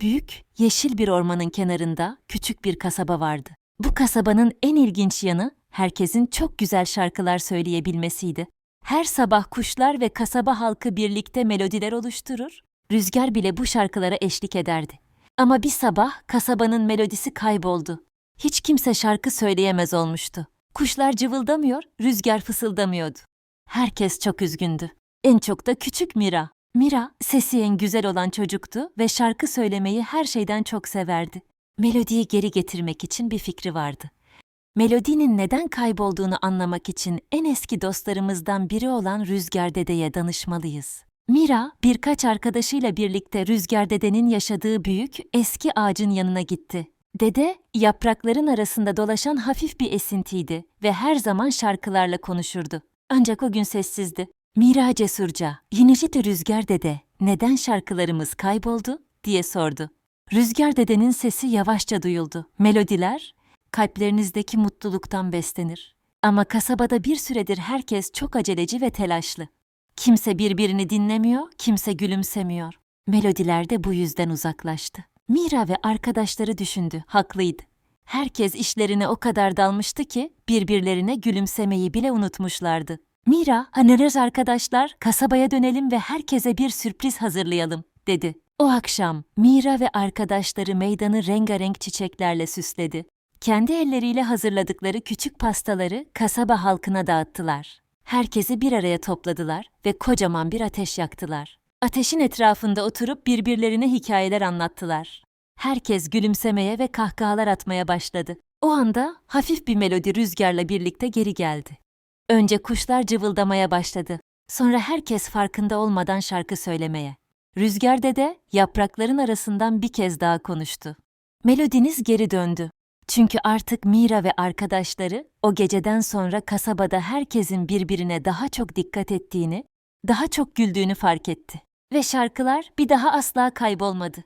Büyük, yeşil bir ormanın kenarında küçük bir kasaba vardı. Bu kasabanın en ilginç yanı herkesin çok güzel şarkılar söyleyebilmesiydi. Her sabah kuşlar ve kasaba halkı birlikte melodiler oluşturur, rüzgar bile bu şarkılara eşlik ederdi. Ama bir sabah kasabanın melodisi kayboldu. Hiç kimse şarkı söyleyemez olmuştu. Kuşlar cıvıldamıyor, rüzgar fısıldamıyordu. Herkes çok üzgündü. En çok da küçük Mira. Mira, sesi en güzel olan çocuktu ve şarkı söylemeyi her şeyden çok severdi. Melodiyi geri getirmek için bir fikri vardı. Melodinin neden kaybolduğunu anlamak için en eski dostlarımızdan biri olan Rüzgar Dede'ye danışmalıyız. Mira, birkaç arkadaşıyla birlikte Rüzgar Dede'nin yaşadığı büyük, eski ağacın yanına gitti. Dede, yaprakların arasında dolaşan hafif bir esintiydi ve her zaman şarkılarla konuşurdu. Ancak o gün sessizdi. Mira cesurca, Yinişiti Rüzgar Dede, neden şarkılarımız kayboldu? diye sordu. Rüzgar Dede'nin sesi yavaşça duyuldu. Melodiler, kalplerinizdeki mutluluktan beslenir. Ama kasabada bir süredir herkes çok aceleci ve telaşlı. Kimse birbirini dinlemiyor, kimse gülümsemiyor. Melodiler de bu yüzden uzaklaştı. Mira ve arkadaşları düşündü, haklıydı. Herkes işlerine o kadar dalmıştı ki birbirlerine gülümsemeyi bile unutmuşlardı. Mira, hanırız arkadaşlar, kasabaya dönelim ve herkese bir sürpriz hazırlayalım, dedi. O akşam Mira ve arkadaşları meydanı rengarenk çiçeklerle süsledi. Kendi elleriyle hazırladıkları küçük pastaları kasaba halkına dağıttılar. Herkesi bir araya topladılar ve kocaman bir ateş yaktılar. Ateşin etrafında oturup birbirlerine hikayeler anlattılar. Herkes gülümsemeye ve kahkahalar atmaya başladı. O anda hafif bir melodi rüzgarla birlikte geri geldi. Önce kuşlar cıvıldamaya başladı. Sonra herkes farkında olmadan şarkı söylemeye. Rüzgar dede yaprakların arasından bir kez daha konuştu. Melodiniz geri döndü. Çünkü artık Mira ve arkadaşları o geceden sonra kasabada herkesin birbirine daha çok dikkat ettiğini, daha çok güldüğünü fark etti. Ve şarkılar bir daha asla kaybolmadı.